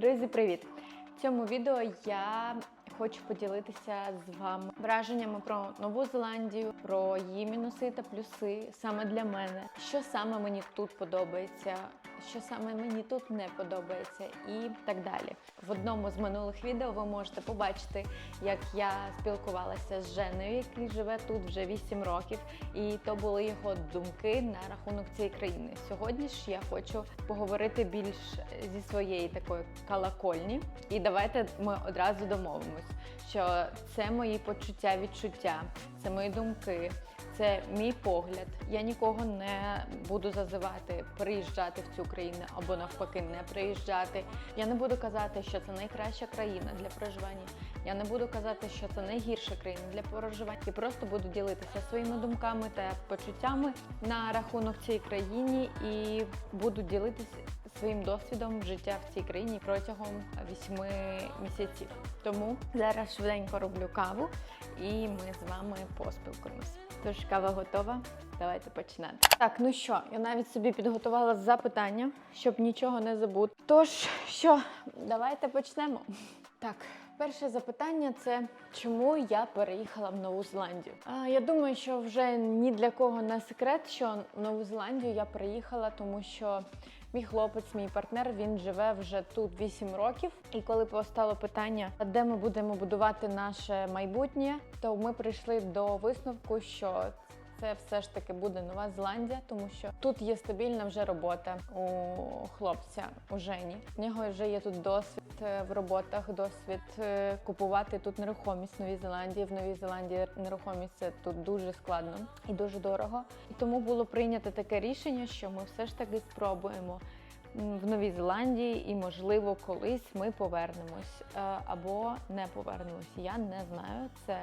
Друзі, привіт! В цьому відео я хочу поділитися з вами враженнями про Нову Зеландію, про її мінуси та плюси саме для мене. Що саме мені тут подобається, що саме мені тут не подобається, і так далі. В одному з минулих відео ви можете побачити, як я спілкувалася з Женою, який живе тут вже 8 років, і то були його думки на рахунок цієї країни. Сьогодні ж я хочу поговорити більш зі своєї такої колокольні. І давайте ми одразу домовимось, що це мої почуття, відчуття, це мої думки. Це мій погляд. Я нікого не буду зазивати приїжджати в цю країну або навпаки не приїжджати. Я не буду казати, що це найкраща країна для проживання. Я не буду казати, що це найгірша країна для проживання. І просто буду ділитися своїми думками та почуттями на рахунок цієї країни і буду ділитися своїм досвідом життя в цій країні протягом 8 місяців. Тому зараз швиденько роблю каву і ми з вами поспілкуємось. Тож кава готова. Давайте починати. Так, ну що, я навіть собі підготувала запитання, щоб нічого не забути. Тож, що, давайте почнемо. Так, перше запитання це чому я переїхала в Нову Зеландію? А, я думаю, що вже ні для кого не секрет, що в Нову Зеландію я приїхала, тому що Мій хлопець, мій партнер, він живе вже тут 8 років. І коли постало питання, де ми будемо будувати наше майбутнє, то ми прийшли до висновку, що це все ж таки буде Нова Зеландія, тому що тут є стабільна вже робота у хлопця у Жені. В нього вже є тут досвід е, в роботах, досвід е, купувати тут нерухомість в Новій Зеландії. В Новій Зеландії нерухомість це тут дуже складно і дуже дорого. І тому було прийнято таке рішення, що ми все ж таки спробуємо. В Новій Зеландії і, можливо, колись ми повернемось е, або не повернемось. Я не знаю. Це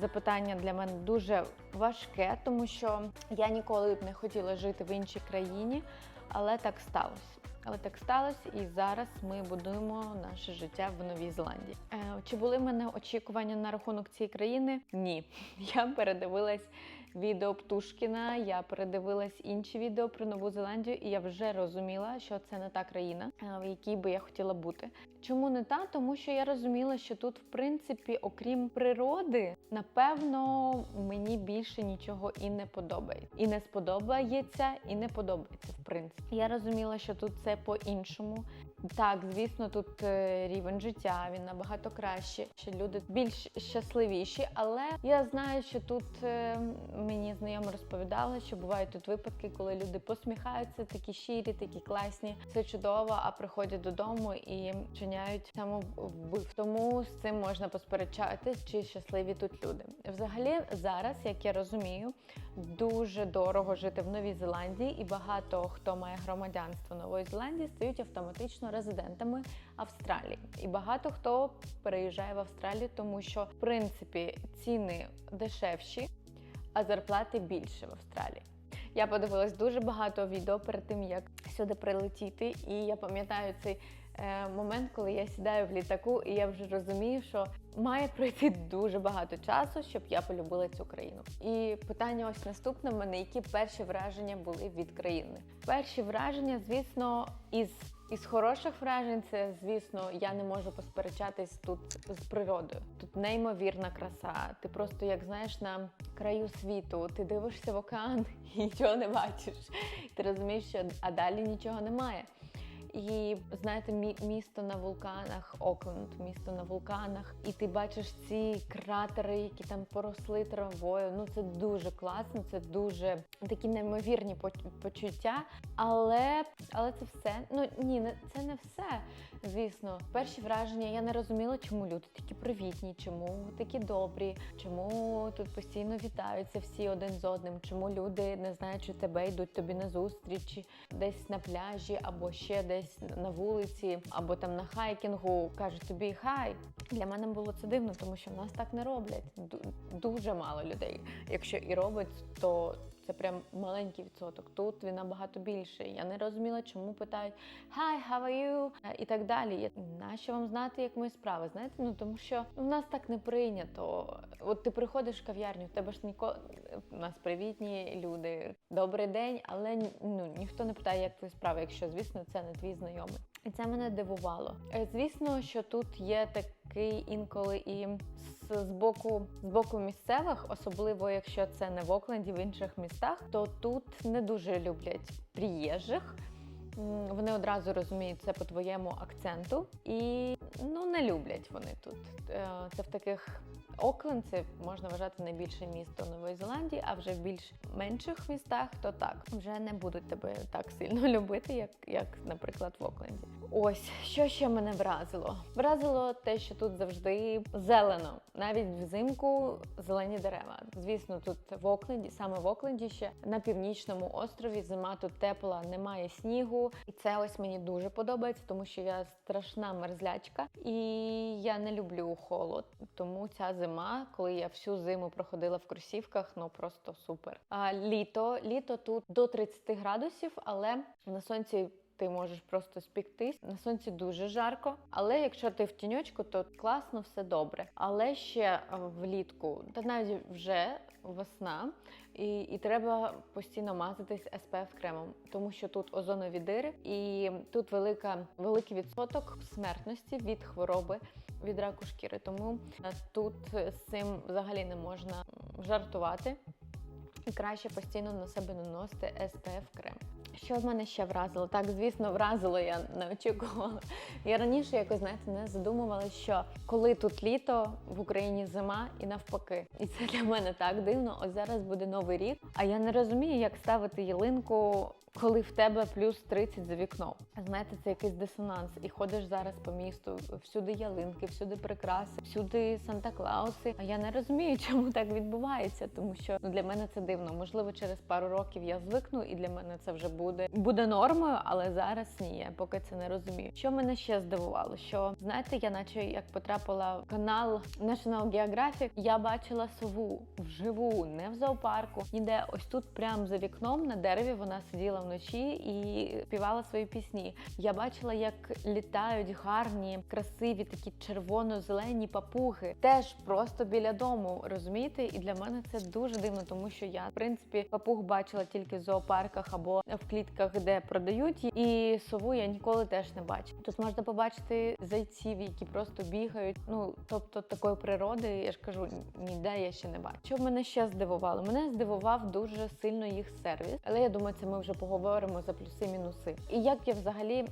запитання для мене дуже важке, тому що я ніколи б не хотіла жити в іншій країні, але так сталося. Але так сталося, і зараз ми будуємо наше життя в Новій Зеландії. Е, чи були в мене очікування на рахунок цієї країни? Ні. Я передивилась відео Птушкіна, я передивилась інші відео про Нову Зеландію, і я вже розуміла, що це не та країна, е, в якій би я хотіла бути. Чому не та? Тому що я розуміла, що тут, в принципі, окрім природи, напевно, мені більше нічого і не подобається. І не сподобається, і не подобається, в принципі. Я розуміла, що тут це по-іншому. Так, звісно, тут е, рівень життя він набагато краще, що люди більш щасливіші. Але я знаю, що тут е, мені знайомо розповідали, що бувають тут випадки, коли люди посміхаються, такі щирі, такі класні, все чудово, а приходять додому і вчиняють самовбив. Тому з цим можна посперечатись, чи щасливі тут люди. Взагалі, зараз, як я розумію, дуже дорого жити в Новій Зеландії, і багато хто має громадянство Нової Зеландії стають автоматично резидентами Австралії. І багато хто переїжджає в Австралію, тому що в принципі ціни дешевші, а зарплати більше в Австралії. Я подивилась дуже багато відео перед тим, як сюди прилетіти, і я пам'ятаю цей е, момент, коли я сідаю в літаку, і я вже розумію, що має пройти дуже багато часу, щоб я полюбила цю країну. І питання ось наступне в мене: які перші враження були від країни? Перші враження, звісно, із із хороших вражень, це звісно, я не можу посперечатись тут з природою. Тут неймовірна краса. Ти просто як знаєш на краю світу, ти дивишся в океан і нічого не бачиш. Ти розумієш, що а далі нічого немає. І знаєте, мі- місто на вулканах, Окленд, місто на вулканах, і ти бачиш ці кратери, які там поросли травою. Ну це дуже класно, це дуже такі неймовірні почуття. Але але це все. Ну ні, це не все. Звісно, перші враження я не розуміла, чому люди такі привітні, чому такі добрі, чому тут постійно вітаються всі один з одним, чому люди не знаючи тебе, йдуть тобі на зустрічі, десь на пляжі, або ще десь на вулиці, або там на хайкінгу кажуть тобі хай. Для мене було це дивно, тому що в нас так не роблять. Дуже мало людей. Якщо і робить, то це прям маленький відсоток. Тут він набагато більший. Я не розуміла, чому питають Hi, how are you? І так далі. Нащо вам знати, як мої справи? Знаєте, ну тому що в нас так не прийнято. От ти приходиш в кав'ярню, в тебе ж ніколи у нас привітні люди. Добрий день, але ну ніхто не питає, як твої справи, якщо звісно це не твій знайомий. І це мене дивувало. Е, Звісно, що тут є такий інколи і з, боку з боку місцевих, особливо якщо це не в Окленді, в інших містах, то тут не дуже люблять приїжджих. Вони одразу розуміють це по твоєму акценту і ну не люблять вони тут. Е, Це в таких Окленд це можна вважати найбільше місто Нової Зеландії, а вже в більш менших містах, то так вже не будуть тебе так сильно любити, як, як наприклад, в Окленді. Ось що ще мене вразило. Вразило те, що тут завжди зелено, навіть взимку зелені дерева. Звісно, тут в Окленді, саме в Окленді ще на північному острові зима тут тепла, немає снігу, і це ось мені дуже подобається, тому що я страшна мерзлячка і я не люблю холод. Тому ця зима, коли я всю зиму проходила в кросівках, ну просто супер. А літо, літо тут до 30 градусів, але на сонці. Ти можеш просто спіктись. На сонці дуже жарко, але якщо ти в тіньочку, то класно, все добре. Але ще е, влітку, та навіть вже весна, і, і треба постійно мазатись SPF кремом, тому що тут озонові дири, і тут велика, великий відсоток смертності від хвороби від раку шкіри. Тому е, тут з цим взагалі не можна жартувати. І краще постійно на себе наносити SPF крем. Що в мене ще вразило? Так, звісно, вразило, я не очікувала. Я раніше якось знаєте не задумувала, що коли тут літо в Україні зима і навпаки. І це для мене так дивно. Ось зараз буде новий рік. А я не розумію, як ставити ялинку, коли в тебе плюс 30 за вікном. Знаєте, це якийсь дисонанс. І ходиш зараз по місту, всюди ялинки, всюди прикраси, всюди Санта-Клауси. А я не розумію, чому так відбувається, тому що ну для мене це дивно. Можливо, через пару років я звикну, і для мене це вже буде буде нормою, але зараз ні, я поки це не розумію. Що мене ще здивувало? Що знаєте, я наче як потрапила в канал National Geographic, я бачила сову вживу, не в зоопарку, ніде ось тут, прямо за вікном на дереві, вона сиділа вночі і співала свої пісні. Я бачила, як літають гарні, красиві такі червоно-зелені папуги, теж просто біля дому. Розумієте? І для мене це дуже дивно, тому що я в принципі папуг бачила тільки в зоопарках або в клітках, де продають і сову я ніколи теж не бачила. Тут можна побачити зайців, які просто бігають. Ну тобто такої природи, я ж кажу, ніде я ще не бачу. Що мене ще здивувало? Мене здивував дуже сильно їх сервіс, але я думаю, це ми вже поговоримо за плюси-мінуси. І як я взагалі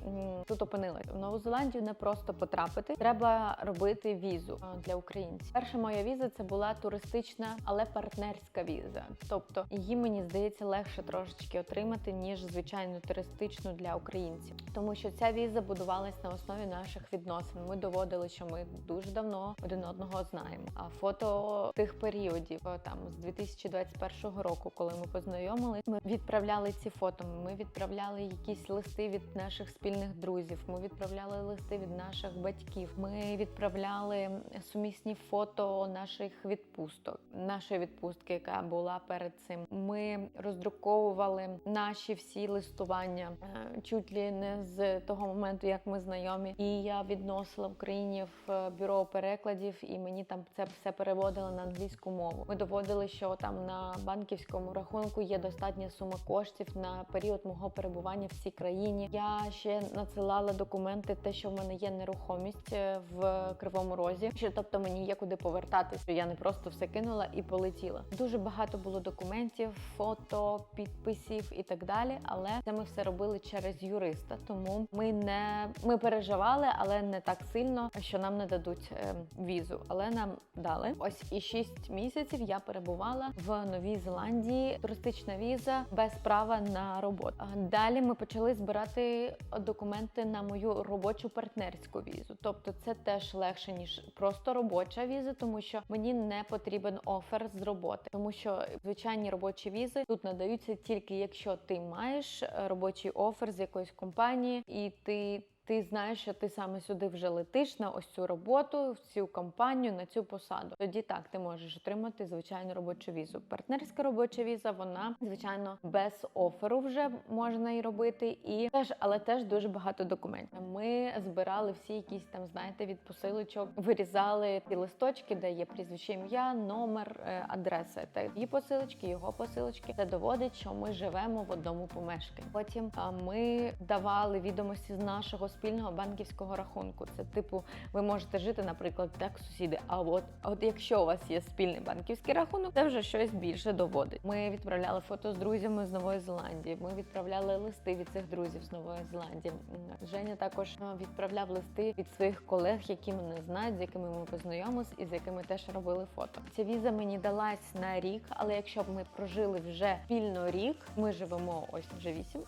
тут опинилась в Нову Зеландію, не просто потрапити, треба робити візу для українців. Перша моя віза це була туристична, але партнерська віза. Тобто її мені здається легше трошечки отримати ніж звичайну туристичну для українців, тому що ця віза будувалась на основі наших відносин. Ми доводили, що ми дуже давно один одного знаємо. А фото тих періодів, там з 2021 року, коли ми познайомились, ми відправляли ці фото. Ми відправляли якісь листи від наших спільних друзів. Ми відправляли листи від наших батьків. Ми відправляли сумісні фото наших відпусток, нашої відпустки, яка була перед цим. Ми роздруковували наші всі листування е, чуть ли не з того моменту, як ми знайомі. І я відносила в Україні в е, бюро перекладів, і мені там це все переводили на англійську мову. Ми доводили, що там на банківському рахунку є достатня сума коштів на період мого перебування в цій країні. Я ще надсилала документи, те, що в мене є нерухомість е, в Кривому Розі, що тобто мені є куди повертатися. Я не просто все кинула і полетіла. Дуже багато було документів, фото, підписів і так далі. Але це ми все робили через юриста. Тому ми не ми переживали, але не так сильно, що нам не дадуть е, візу. Але нам дали ось і 6 місяців. Я перебувала в Новій Зеландії. Туристична віза без права на роботу. Далі ми почали збирати документи на мою робочу партнерську візу. Тобто, це теж легше ніж просто робоча віза, тому що мені не потрібен офер з роботи, тому що звичайні робочі візи тут надаються тільки якщо ти маєш робочий офер з якоїсь компанії, і ти. Ти знаєш, що ти саме сюди вже летиш на ось цю роботу, в цю компанію, на цю посаду. Тоді так ти можеш отримати звичайну робочу візу. Партнерська робоча віза, вона звичайно без оферу вже можна і робити, і теж, але теж дуже багато документів. Ми збирали всі якісь там, знаєте, від посилочок, вирізали ті листочки, де є прізвище ім'я, номер, е, адреса. Та її посилочки, його посилочки. Це доводить, що ми живемо в одному помешканні. Потім ми давали відомості з нашого спільного банківського рахунку. Це типу, ви можете жити, наприклад, як сусіди. А от, от якщо у вас є спільний банківський рахунок, це вже щось більше доводить. Ми відправляли фото з друзями з Нової Зеландії. Ми відправляли листи від цих друзів з Нової Зеландії. Женя також е, відправляв листи від своїх колег, які мене знають, з якими ми познайомились і з якими теж робили фото. Ця віза мені далась на рік, але якщо б ми прожили вже спільно рік, ми живемо ось вже вісім.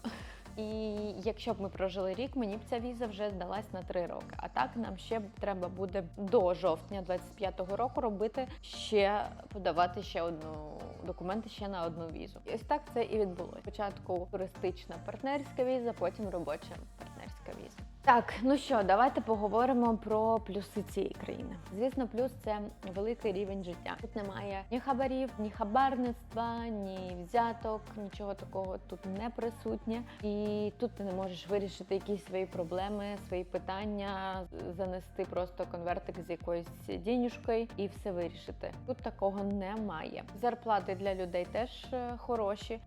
І якщо б ми прожили рік, мені б ця віза вже здалась на три роки. А так нам ще треба буде до жовтня 25-го року робити ще подавати ще одну документи ще на одну візу. І ось так це і відбулося. Спочатку туристична партнерська віза, потім робоча партнерська віза. Так, ну що, давайте поговоримо про плюси цієї країни. Звісно, плюс це великий рівень життя. Тут немає ні хабарів, ні хабарництва, ні взяток, нічого такого тут не присутнє. І тут ти не можеш вирішити якісь свої проблеми, свої питання, занести просто конвертик з якоюсь дінюшкою і все вирішити. Тут такого немає. Зарплати для людей теж е, хороші.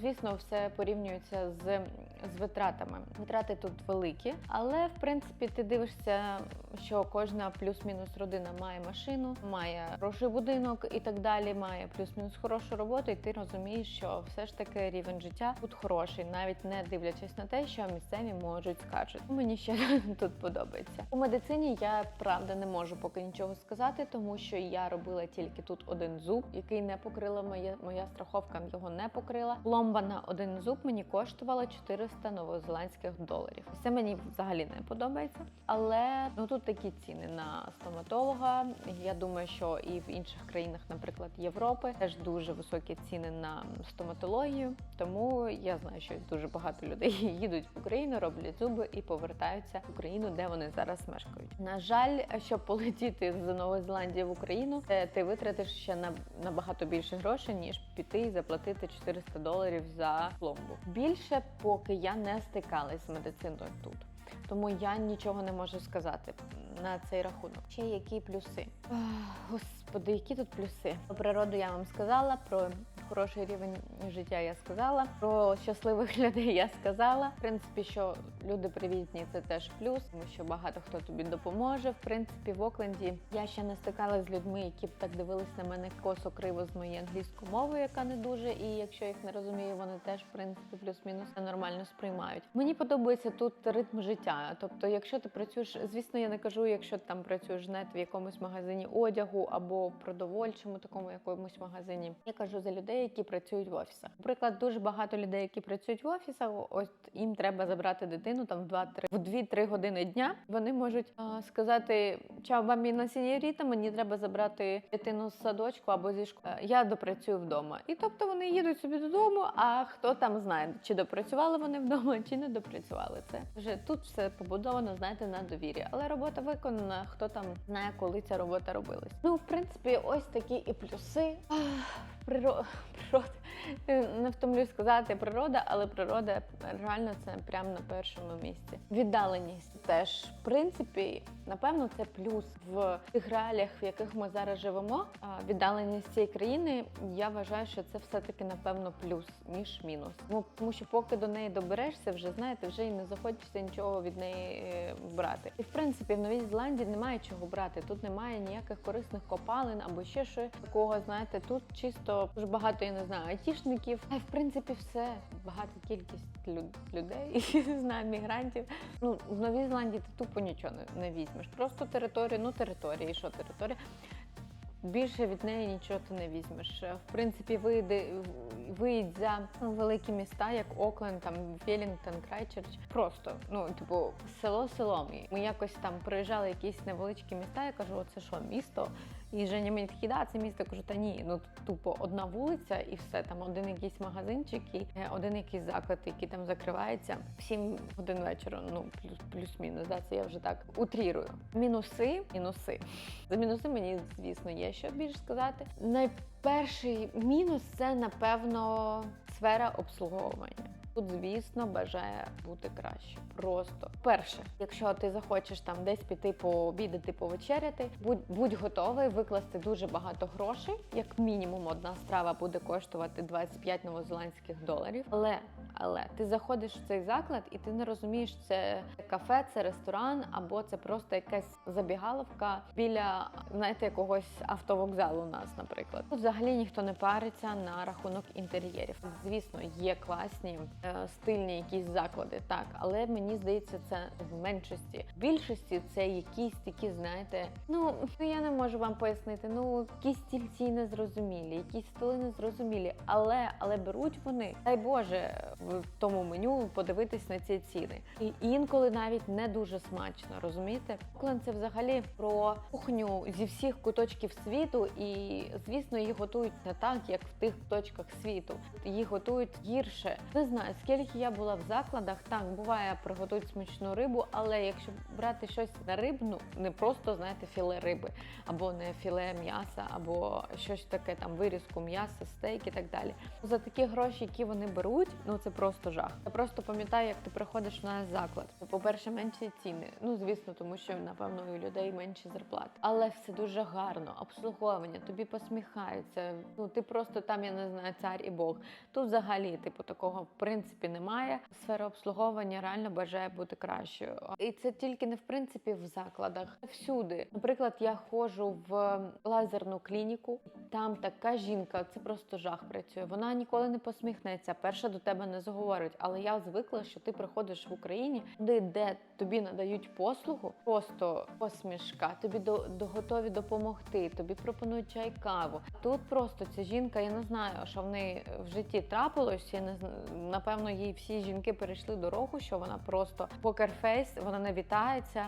Звісно, все порівнюється з, з витратами. Витрати тут великі, але в принципі ти дивишся, що кожна плюс-мінус родина має машину, має хороший будинок і так далі, має плюс-мінус хорошу роботу, і ти розумієш, що все ж таки рівень життя тут хороший, навіть не дивлячись на те, що місцеві можуть скажуть. Мені ще тут подобається. У медицині я правда не можу поки нічого сказати, тому що я робила тільки тут один зуб, який не покрила моя моя страховка, його не покрила. Пломба на один зуб мені коштувала 400 новозеландських доларів. Це мені взагалі не подобається. Але ну тут такі ціни на стоматолога. Я думаю, що і в інших країнах, наприклад, Європи, теж дуже високі ціни на стоматологію. Тому я знаю, що дуже багато людей їдуть в Україну, роблять зуби і повертаються в Україну, де вони зараз мешкають. На жаль, щоб полетіти з Нової Зеландії в Україну, ти витратиш ще на набагато більше грошей, ніж піти і заплатити 400 доларів за пломбу. Більше поки я не стикалась з медициною тут. Тому я нічого не можу сказати на цей рахунок. Ще які плюси? Ах, Господи, які тут плюси? Про природу я вам сказала, про хороший рівень життя я сказала, про щасливих людей я сказала. В принципі, що люди привітні, це теж плюс, тому що багато хто тобі допоможе. В принципі, в Окленді я ще не стикалася з людьми, які б так дивились на мене косо криво з моєю англійською мовою, яка не дуже. І якщо їх не розумію, вони теж в принципі плюс-мінус нормально сприймають. Мені подобається тут ритм життя. Тобто, якщо ти працюєш, звісно, я не кажу, якщо ти там працюєш знаєте, в якомусь магазині одягу або продовольчому такому якомусь магазині. Я кажу за людей, які працюють в офісах. Наприклад, дуже багато людей, які працюють в офісах, ось їм треба забрати дитину там в 2-3 в 2-3 години дня. Вони можуть а, сказати: Чао, бамбіна сеньоріта, мені треба забрати дитину з садочку або зі школи. Я допрацюю вдома. І тобто вони їдуть собі додому. А хто там знає, чи допрацювали вони вдома, чи не допрацювали це. Вже тут все побудовано, знаєте, на довірі. Але робота виконана. Хто там знає, коли ця робота робилась. Ну, в принципі, ось такі і плюси. Природа, природа. Не втомлюсь сказати природа, але природа реально це прямо на першому місці. Віддаленість теж, в принципі, напевно, це плюс в тих реаліях, в яких ми зараз живемо. А Віддаленість цієї країни, я вважаю, що це все-таки напевно плюс, ніж мінус. Ну, тому що поки до неї доберешся, вже знаєте, вже і не захочеться нічого від неї е, брати. І в принципі, в Новій Зеландії немає чого брати. Тут немає ніяких корисних копалин або ще щось такого. Знаєте, тут чисто дуже багато я не знаю айтішників. Й в принципі все багата кількість люд- людей, не знаю, мігрантів. Ну в Новій Зеландії ти тупо нічого не, візьмеш. Просто територію, ну територія, і що територія. Більше від неї нічого ти не візьмеш. В принципі, вийди, виїдь за великі міста, як Окленд, там Велінгтон, Крайчерч. Просто ну, типу, село селом. Ми якось там проїжджали якісь невеличкі міста. Я кажу, оце що, місто? І Женя мені такий, да, це місто. Я кажу, та ні, ну тупо одна вулиця і все. Там один якийсь магазинчик, і е, один якийсь заклад, який там закривається в 7 годин вечора. Ну плюс плюс-мінус. Да, це я вже так утрірую. Мінуси, мінуси. За мінуси мені, звісно, є що більше сказати. Найперший мінус це, напевно, сфера обслуговування. Тут, звісно, бажає бути краще. Просто перше, якщо ти захочеш там десь піти пообідати, повечеряти, будь, будь готовий викласти дуже багато грошей. Як мінімум, одна страва буде коштувати 25 новозеландських доларів. Але але ти заходиш в цей заклад, і ти не розумієш, це кафе, це ресторан, або це просто якась забігаловка біля знаєте, якогось автовокзалу у нас, наприклад. Тут взагалі ніхто не париться на рахунок інтер'єрів. Звісно, є класні стильні якісь заклади, так, але мені здається, це в меншості. В більшості це якісь такі, знаєте, ну я не можу вам пояснити. Ну якісь стільці незрозумілі, якісь столи незрозумілі, але але беруть вони, дай Боже, в тому меню подивитись на ці ціни. І інколи навіть не дуже смачно, розумієте? Окленд це взагалі про кухню зі всіх куточків світу, і звісно, їх готують не так, як в тих точках світу. Їх готують гірше. Не знаю, скільки я була в закладах. Так буває, приготують смачну рибу, але якщо брати щось на рибну, не просто знаєте філе риби, або не філе м'яса, або щось таке там вирізку м'яса, стейк і так далі. За такі гроші, які вони беруть, ну це просто жах. Я просто пам'ятаю, як ти приходиш на заклад. По-перше, менші ціни. Ну звісно, тому що напевно у людей менші зарплати. Але все дуже гарно, обслуговування, тобі посміхаються. Ну ти просто там, я не знаю, цар і Бог. Тут взагалі, типу, такого в принципі немає. Сфера обслуговування реально бажає бути кращою. І це тільки не в принципі в закладах. Всюди. Наприклад, я ходжу в лазерну клініку. Там така жінка, це просто жах працює. Вона ніколи не посміхнеться. Перша до тебе не заговорить. Але я звикла, що ти приходиш в Україні, туди, де тобі надають послугу, просто посмішка, тобі до, до готові допомогти, тобі пропонують чай, каву. Тут просто ця жінка, я не знаю, що в неї в житті трапилось. Я не знаю, напевно, їй всі жінки перейшли дорогу, що вона просто покерфейс, вона не вітається.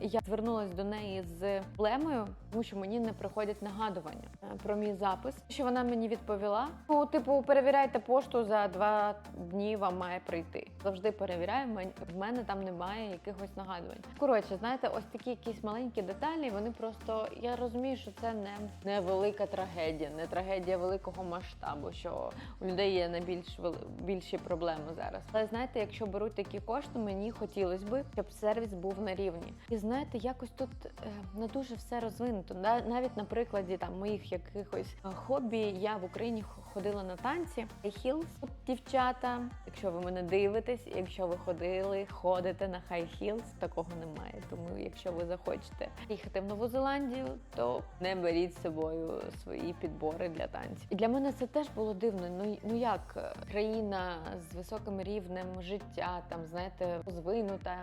Я звернулася до неї з проблемою, тому що мені не приходять нагадування е, про мій запис. Що вона мені відповіла? Ну, типу, перевіряйте пошту за два дні вам має прийти. Завжди перевіряю, в мене там немає якихось нагадувань. Коротше, знаєте, ось такі якісь маленькі деталі. Вони просто я розумію, що це не, не велика трагедія, не трагедія великого масштабу, що у людей є найбільш більші проблеми зараз. Але знаєте, якщо беруть такі кошти, мені хотілося б, щоб сервіс був на рівні. І знаєте, якось тут е, не дуже все розвинуто. На- Навіть на прикладі там моїх якихось е, хобі я в Україні ходила на танці. Хілс дівчата, якщо ви мене дивитесь, якщо ви ходили, ходите на хай хілс, такого немає. Тому якщо ви захочете їхати в Нову Зеландію, то не беріть з собою свої підбори для танців. І для мене це теж було дивно. Ну ну як е, країна з високим рівнем життя, там знаєте, розвинута.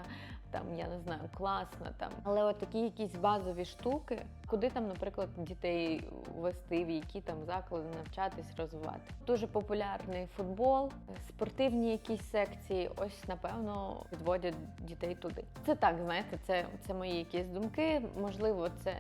Там я не знаю, класна там, але от такі якісь базові штуки, куди там, наприклад, дітей вести, в які там заклади навчатись, розвивати. Дуже популярний футбол, спортивні якісь секції. Ось напевно відводять дітей туди. Це так, знаєте, це, це мої якісь думки. Можливо, це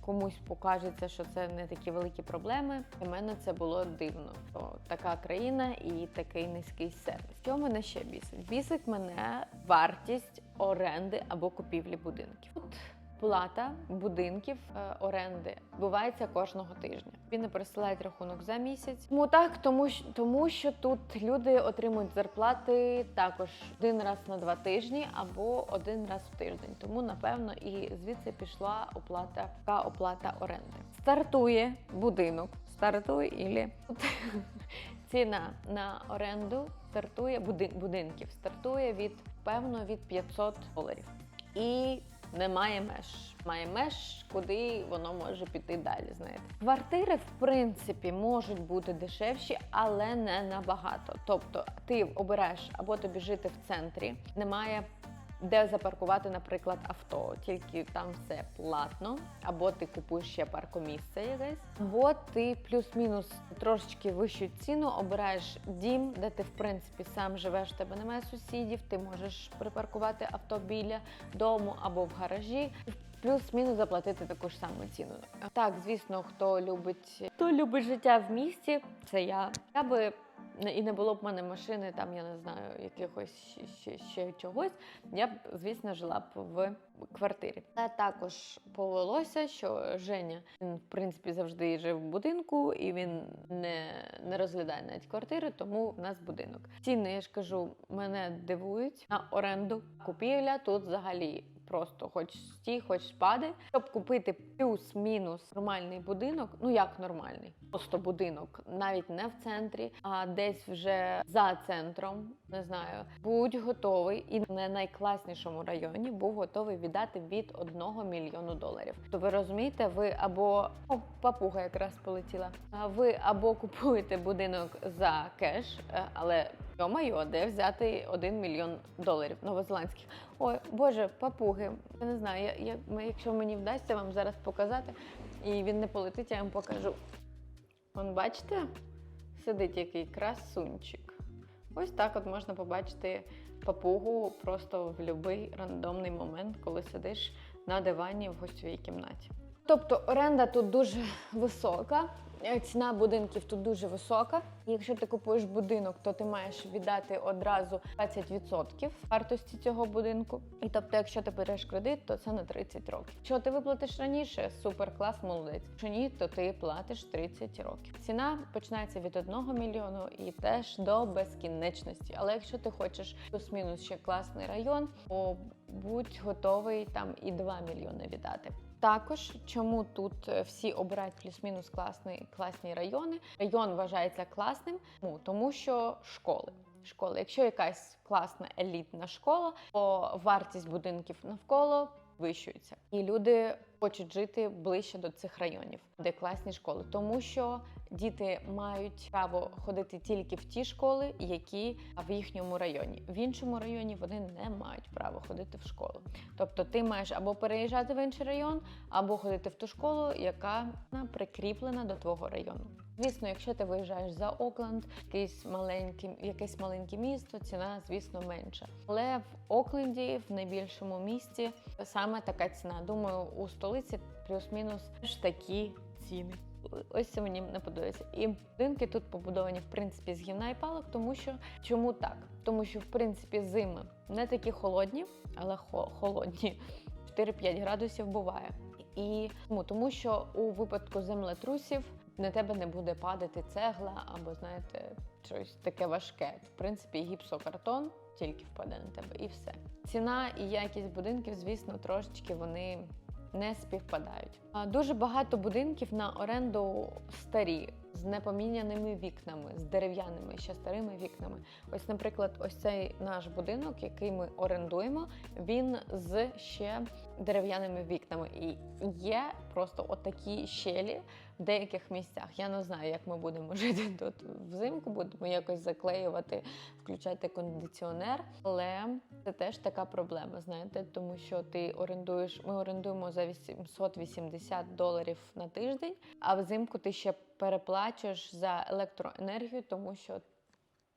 комусь покажеться, що це не такі великі проблеми. Для мене це було дивно. То така країна і такий низький сервіс. Що мене ще бісить? Бісить мене вартість оренди або купівлі будинків. Тут Плата будинків е, оренди відбувається кожного тижня. Він не присилають рахунок за місяць. Тому так, тому тому, що тут люди отримують зарплати також один раз на два тижні або один раз в тиждень. Тому напевно і звідси пішла оплата така оплата оренди. Стартує будинок. Стартує ілі ціна на оренду стартує будин- будинків. Стартує від певно від 500 доларів. І немає меж. Має меж, куди воно може піти далі. Знаєте, квартири в принципі можуть бути дешевші, але не набагато. Тобто, ти обираєш або тобі жити в центрі, немає. Де запаркувати, наприклад, авто, тільки там все платно, або ти купуєш ще паркомісце якесь, або ти плюс-мінус трошечки вищу ціну обираєш дім, де ти в принципі сам живеш, в тебе немає сусідів, ти можеш припаркувати авто біля дому або в гаражі. Плюс-мінус заплатити таку ж саму ціну. Так, звісно, хто любить хто любить життя в місті, це я. Я би і не було б в мене машини, там я не знаю, якихось ще, ще чогось, я б, звісно, жила б в квартирі. Та також повелося, що Женя він, в принципі завжди жив в будинку, і він не, не розглядає навіть квартири, тому в нас будинок. Ціни, я ж кажу, мене дивують на оренду. Купівля тут взагалі. Просто хоч стій, хоч спади, щоб купити плюс-мінус нормальний будинок. Ну як нормальний, просто будинок, навіть не в центрі, а десь вже за центром. Не знаю, будь готовий і на найкласнішому районі був готовий віддати від 1 мільйону доларів. То ви розумієте, ви або О, папуга якраз полетіла. Ви або купуєте будинок за кеш, е, але Йо-майо, де взяти 1 мільйон доларів новозеландських? Ой, Боже, папуги. Я не знаю, я, я, якщо мені вдасться вам зараз показати, і він не полетить, я вам покажу. Вон, бачите, сидить який красунчик. Ось так от можна побачити папугу просто в будь-який рандомний момент, коли сидиш на дивані в гостьовій кімнаті. Тобто оренда тут дуже висока, ціна будинків тут дуже висока. Якщо ти купуєш будинок, то ти маєш віддати одразу 20% вартості цього будинку. І тобто, якщо ти береш кредит, то це на 30 років. Якщо ти виплатиш раніше, супер клас, молодець. Якщо ні, то ти платиш 30 років. Ціна починається від 1 мільйону і теж до безкінечності. Але якщо ти хочеш плюс-мінус ще класний район, то будь готовий там і 2 мільйони віддати. Також чому тут е, всі обирають плюс-мінус класні, класні райони. Район вважається класним, тому що школи. Школи, якщо якась класна елітна школа, то вартість будинків навколо вищується, і люди хочуть жити ближче до цих районів, де класні школи, тому що діти мають право ходити тільки в ті школи, які в їхньому районі. В іншому районі вони не мають права ходити в школу. Тобто ти маєш або переїжджати в інший район, або ходити в ту школу, яка прикріплена до твого району. Звісно, якщо ти виїжджаєш за Окленд, якийсь маленький, якесь маленьке місто, ціна, звісно, менша. Але в Окленді, в найбільшому місті, саме така ціна. Думаю, у столиці плюс-мінус ж такі ціни. Ось це мені не подобається. І будинки тут побудовані в принципі з гівна і палок, тому що чому так? Тому що в принципі зими не такі холодні, але хо- холодні. 4-5 градусів буває. І тому, тому що у випадку землетрусів на тебе не буде падати цегла або, знаєте, щось таке важке. В принципі, гіпсокартон тільки впаде на тебе і все. Ціна і якість будинків, звісно, трошечки вони не співпадають. Дуже багато будинків на оренду старі. З непоміняними вікнами, з дерев'яними ще старими вікнами. Ось, наприклад, ось цей наш будинок, який ми орендуємо, він з ще дерев'яними вікнами. І є просто отакі щелі в деяких місцях. Я не знаю, як ми будемо жити тут взимку, будемо якось заклеювати, включати кондиціонер. Але це теж така проблема, знаєте, тому що ти орендуєш, ми орендуємо за 880 доларів на тиждень, а взимку ти ще переплачуєш за електроенергію, тому що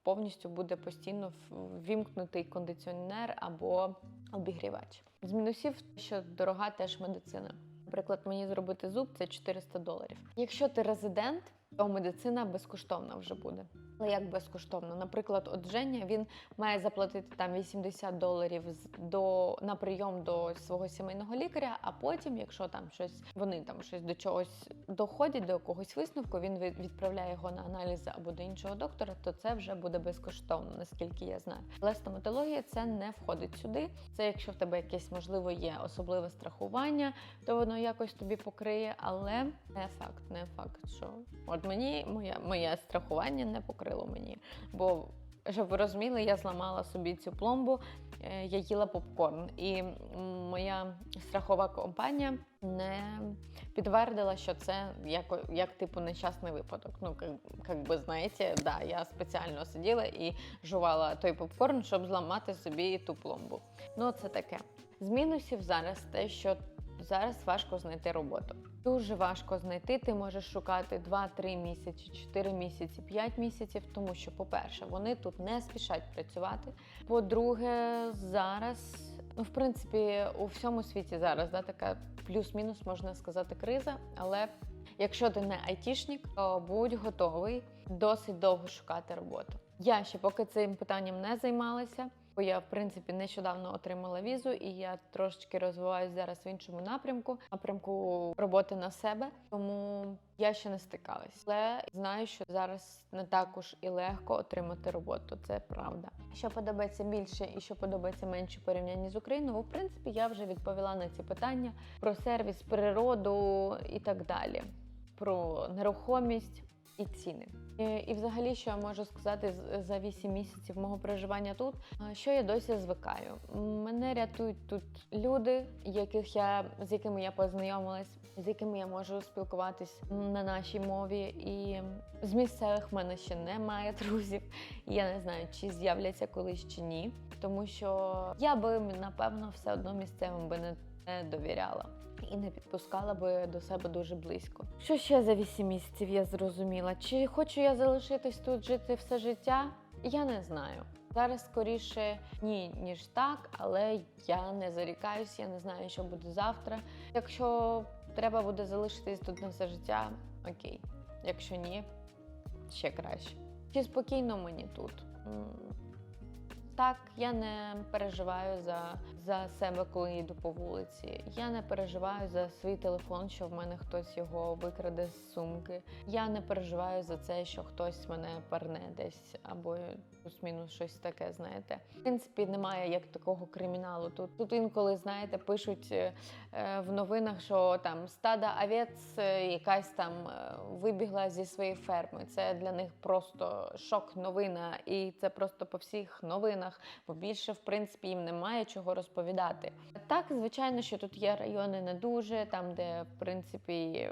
повністю буде постійно ввімкнутий кондиціонер або обігрівач. З мінусів, що дорога теж медицина. Наприклад, мені зробити зуб це 400 доларів. Якщо ти резидент, то медицина безкоштовна вже буде. Але як безкоштовно? Наприклад, от Женя він має заплатити там 80 доларів до на прийом до свого сімейного лікаря. А потім, якщо там щось вони там щось до чогось доходять, до якогось висновку, він від- відправляє його на аналізи або до іншого доктора, то це вже буде безкоштовно, наскільки я знаю. Але стоматологія це не входить сюди. Це якщо в тебе якесь можливо є особливе страхування, то воно якось тобі покриє, але не факт, не факт, що от мені моє, моє страхування не покрило мені. Бо щоб ви розуміли, я зламала собі цю пломбу, е, я їла попкорн, і моя страхова компанія не підтвердила, що це як, як типу нещасний випадок. Ну, як би знаєте, да, я спеціально сиділа і жувала той попкорн, щоб зламати собі ту пломбу. Ну, це таке. З мінусів зараз те, що зараз важко знайти роботу. Дуже важко знайти. Ти можеш шукати 2-3 місяці, 4 місяці, 5 місяців, тому що, по-перше, вони тут не спішать працювати. По-друге, зараз, ну, в принципі, у всьому світі зараз да, така плюс-мінус можна сказати криза, але Якщо ти не айтішник, то будь готовий досить довго шукати роботу. Я ще поки цим питанням не займалася, бо я в принципі нещодавно отримала візу, і я трошечки розвиваюся зараз в іншому напрямку, напрямку роботи на себе. Тому я ще не стикалась. Але знаю, що зараз не також і легко отримати роботу. Це правда. Що подобається більше і що подобається менше в порівнянні з Україною, в принципі, я вже відповіла на ці питання про сервіс, природу і так далі, про нерухомість і ціни. І, і взагалі, що я можу сказати за 8 місяців мого проживання тут, що я досі звикаю. Мене рятують тут люди, яких я з якими я познайомилась, з якими я можу спілкуватись на нашій мові. І з місцевих в мене ще немає друзів. Я не знаю, чи з'являться колись чи ні. Тому що я би напевно все одно місцевим би не довіряла і не підпускала би до себе дуже близько. Що ще за 8 місяців я зрозуміла? Чи хочу я залишитись тут жити все життя? Я не знаю. Зараз скоріше ні, ніж так, але я не зарікаюсь, я не знаю, що буде завтра. Якщо треба буде залишитись тут на все життя, окей. Якщо ні, ще краще. Чи спокійно мені тут? Так, я не переживаю за, за себе, коли йду по вулиці. Я не переживаю за свій телефон, що в мене хтось його викраде з сумки. Я не переживаю за це, що хтось мене парне десь або плюс-мінус щось таке. Знаєте, в принципі, немає як такого криміналу. Тут тут інколи знаєте, пишуть е, е, в новинах, що там стада овець е, якась там е, вибігла зі своєї ферми. Це для них просто шок, новина, і це просто по всіх новинах, бо більше в принципі їм немає чого розповідати. Так, звичайно, що тут є райони не дуже, там, де в принципі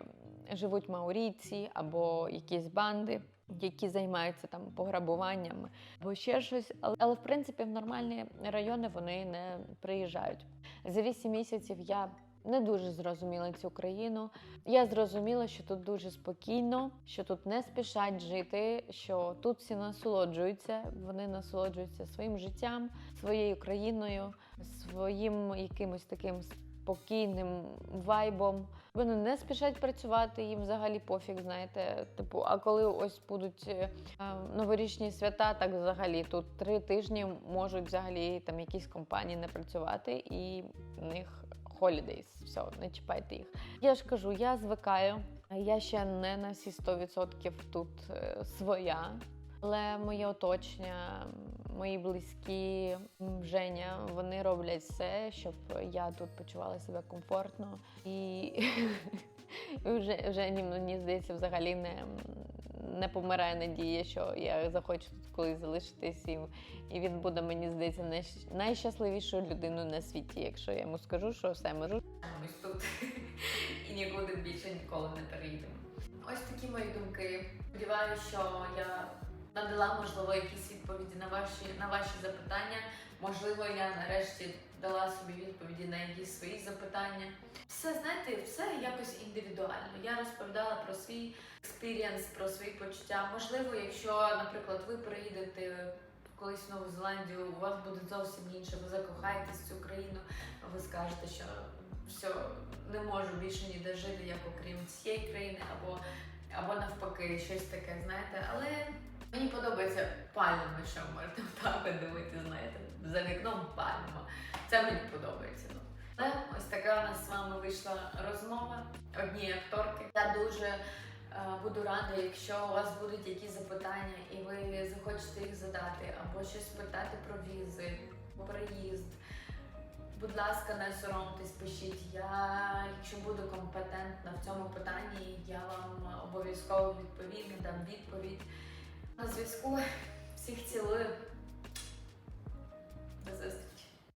живуть маурійці або якісь банди. Які займаються там пограбуваннями або ще щось, але, але в принципі в нормальні райони вони не приїжджають. За 8 місяців я не дуже зрозуміла цю країну. Я зрозуміла, що тут дуже спокійно, що тут не спішать жити, що тут всі насолоджуються. Вони насолоджуються своїм життям, своєю країною, своїм якимось таким спокійним вайбом. Вони не спішать працювати, їм взагалі пофіг, знаєте. Типу, а коли ось будуть е, новорічні свята, так взагалі тут три тижні можуть взагалі там якісь компанії не працювати, і в них holidays, все, не чіпайте їх. Я ж кажу, я звикаю. Я ще не на всі 100% тут е, своя. Але моє оточення, мої близькі, Женя, вони роблять все, щоб я тут почувала себе комфортно. І вже, Жені, мені здається, взагалі не, не помирає надія, що я захочу тут колись залишитись, і, і він буде, мені здається, найщ- найщасливішою людиною на світі, якщо я йому скажу, що все можу. Ось тут і нікуди більше ніколи не переїдемо. Ось такі мої думки. Сподіваюся, що я надала можливо якісь відповіді на ваші на ваші запитання. Можливо, я нарешті дала собі відповіді на якісь свої запитання. Все знаєте, все якось індивідуально. Я розповідала про свій експірієнс, про свої почуття. Можливо, якщо, наприклад, ви переїдете колись в Нову Зеландію, у вас буде зовсім інше, ви закохаєтесь в цю країну, ви скажете, що все, не можу більше ніде жити, як окрім цієї країни, або, або навпаки, щось таке, знаєте. Але мені подобається пальма, що отак от дивити, знаєте, за вікном пальма. Це мені подобається. Ну. Але ось така у нас з вами вийшла розмова однієї акторки. Я дуже е, буду рада, якщо у вас будуть якісь запитання і ви захочете їх задати, або щось питати про візи, про переїзд. Будь ласка, не соромтесь, пишіть. Я, якщо буду компетентна в цьому питанні, я вам обов'язково відповім, дам відповідь. На зв'язку всіх цілую. До зустрічі.